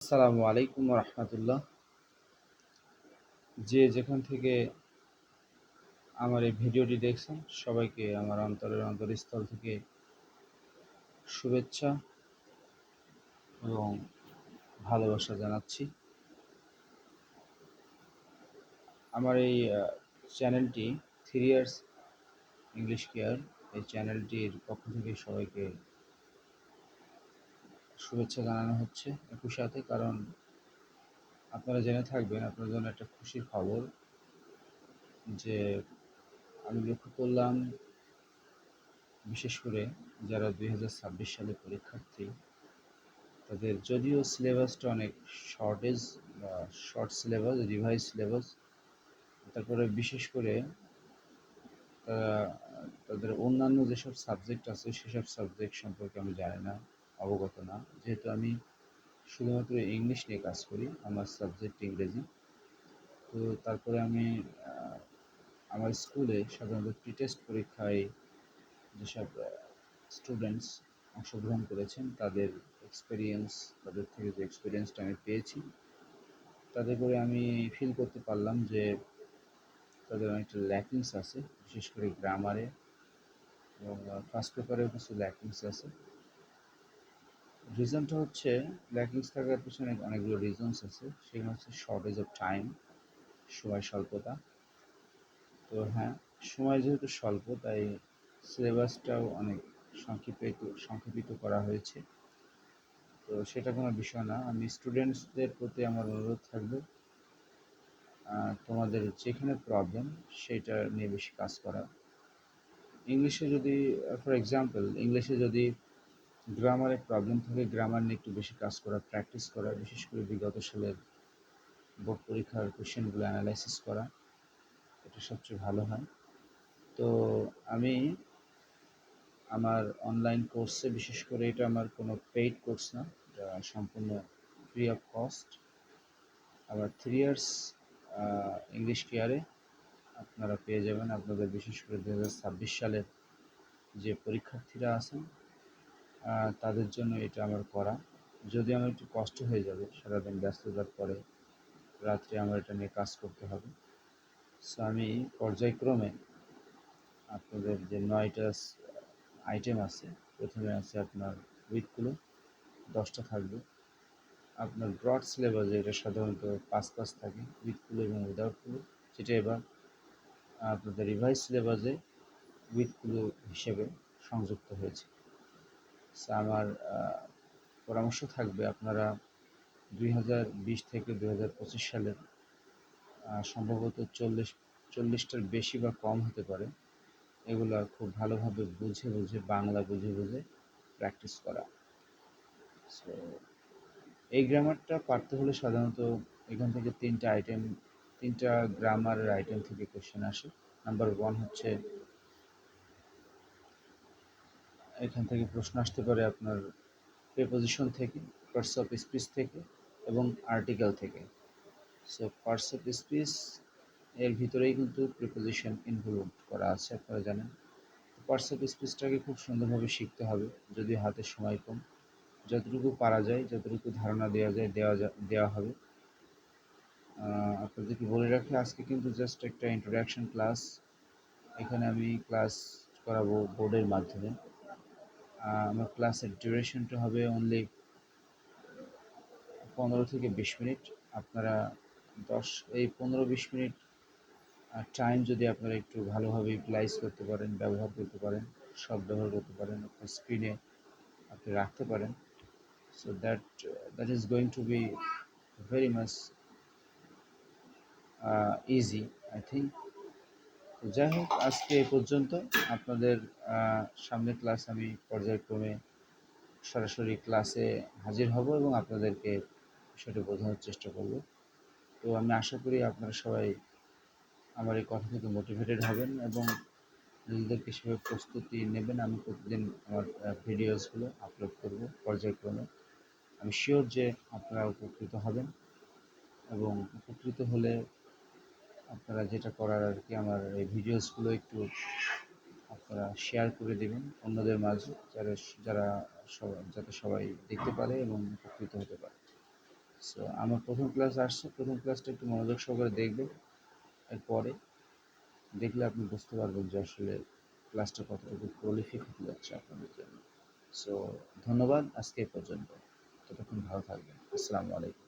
আসসালামু আলাইকুম রহমতুল্লাহ যে যেখান থেকে আমার এই ভিডিওটি দেখছেন, সবাইকে আমার অন্তরের অন্তরস্থল থেকে শুভেচ্ছা এবং ভালোবাসা জানাচ্ছি। আমার এই চ্যানেলটি থ্রি ইয়ার্স ইংলিশ কেয়ার, এই চ্যানেলটির পক্ষ থেকে সবাইকে শুভেচ্ছা জানানো হচ্ছে একই সাথে, কারণ আপনারা জেনে থাকবেন আপনার জন্য একটা খুশির খবর যে আমি লক্ষ্য করলাম, বিশেষ করে যারা দুই হাজার ছাব্বিশ সালে পরীক্ষার্থী, তাদের যদিও সিলেবাসটা অনেক শর্টেজ বা শর্ট সিলেবাস রিভাইজ সিলেবাস তারপরে বিশেষ করে তারা, তাদের অন্যান্য যেসব সাবজেক্ট আছে, সেসব সাবজেক্ট সম্পর্কে আমি জানি না। অবগত না। যেহেতু আমি শুধুমাত্র ইংলিশ নিয়ে কাজ করি, আমার সাবজেক্ট ইংরেজি। তো তারপরে আমি আমার স্কুলে সাধারণত প্রি টেস্ট পরীক্ষায় যেসব স্টুডেন্টস অংশগ্রহণ করেছেন, তাদের এক্সপিরিয়েন্স তাদের থেকে যে এক্সপিরিয়েন্সটা আমি পেয়েছি, তাতে করে আমি ফিল করতে পারলাম যে তাদের অনেকটা ল্যাকিংস আছে, বিশেষ করে গ্রামারে এবং ফার্স্ট পেপারেও কিছু ল্যাকিংস আছে। রিজনটা হচ্ছে ল্যাকিংস থাকার পিছনে অনেকগুলো রিজনস আছে। সেগুলো হচ্ছে শর্টেজ অফ টাইম সময় স্বল্পতা। তো হ্যাঁ সময় যেহেতু স্বল্প, তাই সিলেবাসটাও অনেক সংক্ষেপিত সংক্ষেপিত করা হয়েছে। তো সেটা কোনো বিষয় না। আমি স্টুডেন্টসদের প্রতি আমার অনুরোধ থাকবে তোমাদের যেখানে প্রবলেম সেটা নিয়ে বেশি কাজ করা। ইংলিশে যদি ফর এক্সাম্পল ইংলিশে যদি গ্রামারে প্রবলেম থাকে, গ্রামার নিয়ে একটু বেশি কাজ করা প্র্যাকটিস করা, বিশেষ করে বিগত সালের বোর্ড পরীক্ষার কোশ্চেনগুলো অ্যানালাইসিস করা, এটা সবচেয়ে ভালো হয়। তো আমি আমার অনলাইন কোর্সে বিশেষ করে এটা আমার কোনো পেইড কোর্স না, এটা সম্পূর্ণ ফ্রি অফ কস্ট আবার থ্রি ইয়ার্স ইংলিশ কেয়ারে আপনারা পেয়ে যাবেন। আপনাদের বিশেষ করে দু হাজার ছাব্বিশ সালের যে পরীক্ষার্থীরা আছেন তাদের জন্য এটা আমার করা। যদি আমার একটু কষ্ট হয়ে যাবে, সারাদিন ব্যস্ততার পরে রাত্রে আমার এটা নিয়ে কাজ করতে হবে। সো আমি পর্যায়ক্রমে আপনাদের যে নয়টা আইটেম আছে, প্রথমে আছে আপনার উইকগুলো দশটা থাকবে। আপনার ব্রড সিলেবাসে এটা সাধারণত পাঁচ পাঁচ থাকে, উইথগুলো এবং উইদাউটগুলো যেটা এবার আপনাদের রিভাইস সিলেবাসে উইথগুলো হিসেবে সংযুক্ত হয়েছে। আমার পরামর্শ থাকবে আপনারা দুই হাজার বিশ থেকে দুই হাজার পঁচিশ সালের সম্ভবত চল্লিশ, চল্লিশটার বেশি বা কম হতে পারে। এগুলো খুব ভালোভাবে বুঝে বুঝে, বাংলা বুঝে বুঝে প্র্যাকটিস করা। সো এই গ্রামারটা পারতে হলে সাধারণত এখান থেকে তিনটা আইটেম তিনটা গ্রামারের আইটেম থেকে কোশ্চেন আসে। নাম্বার ওয়ান হচ্ছে এখান থেকে প্রশ্ন আসতে পারে আপনার প্রেপোজিশন থেকে পার্টস অফ স্পিচ থেকে এবং আর্টিকেল থেকে। সো পার্টস অফ স্পিচ এর ভিতরেই কিন্তু প্রিপোজিশন ইনভলভ করা আছে, আপনারা জানেন। পার্টস অফ স্পিচটাকে খুব সুন্দরভাবে শিখতে হবে, যদি হাতে সময় কম। যতটুকু পারা যায়, যতটুকু ধারণা দেওয়া যায়, দেওয়া যা, দেওয়া হবে। আপনাদেরকে বলে রাখি, আজকে কিন্তু জাস্ট একটা ইন্ট্রোডাকশন ক্লাস এখানে আমি ক্লাস করাবো বোর্ডের মাধ্যমে। আমার ক্লাসের ডিউরেশনটা হবে অনলি পনেরো থেকে বিশ মিনিট। আপনারা দশ, এই পনেরো বিশ মিনিট টাইম যদি আপনারা একটু ভালোভাবে ইউটিলাইজ করতে পারেন, ব্যবহার করতে পারেন, সব ব্যবহার করতে পারেন, আপনার স্ক্রিনে আপনি রাখতে পারেন। So that that is going to be very much easy I think যাই হোক, আজকে এ পর্যন্ত। আপনাদের সামনে ক্লাস আমি পর্যায়ক্রমে সরাসরি ক্লাসে হাজির হব এবং আপনাদেরকে বিষয়টা বোঝানোর চেষ্টা করব। তো আমি আশা করি আপনারা সবাই আমার এই কথা থেকে মোটিভেটেড হবেন এবং নিজেদেরকে সেভাবে প্রস্তুতি নেবেন। আমি প্রতিদিন আমার ভিডিওসগুলো আপলোড করব পর্যায়ক্রমে। আমি শিওর যে আপনারা উপকৃত হবেন এবং উপকৃত হলে আপনারা যেটা করার আর কি, আমার এই ভিডিওসগুলো একটু আপনারা শেয়ার করে দেবেন অন্যদের মাঝে, যারা যারা সবাই যাতে সবাই দেখতে পারে এবং উপকৃত হতে পারে। সো আমার প্রথম ক্লাস আসছে, প্রথম ক্লাসটা একটু মনোযোগ সহকারে দেখবেন, এরপরে দেখলে আপনি বুঝতে পারবেন যে আসলে ক্লাসটা কতটুকু প্রলিফিক হতে যাচ্ছে আপনাদের জন্য। সো ধন্যবাদ, আজকে পর্যন্ত। ততক্ষণ ভালো থাকবেন। আসসালামু আলাইকুম।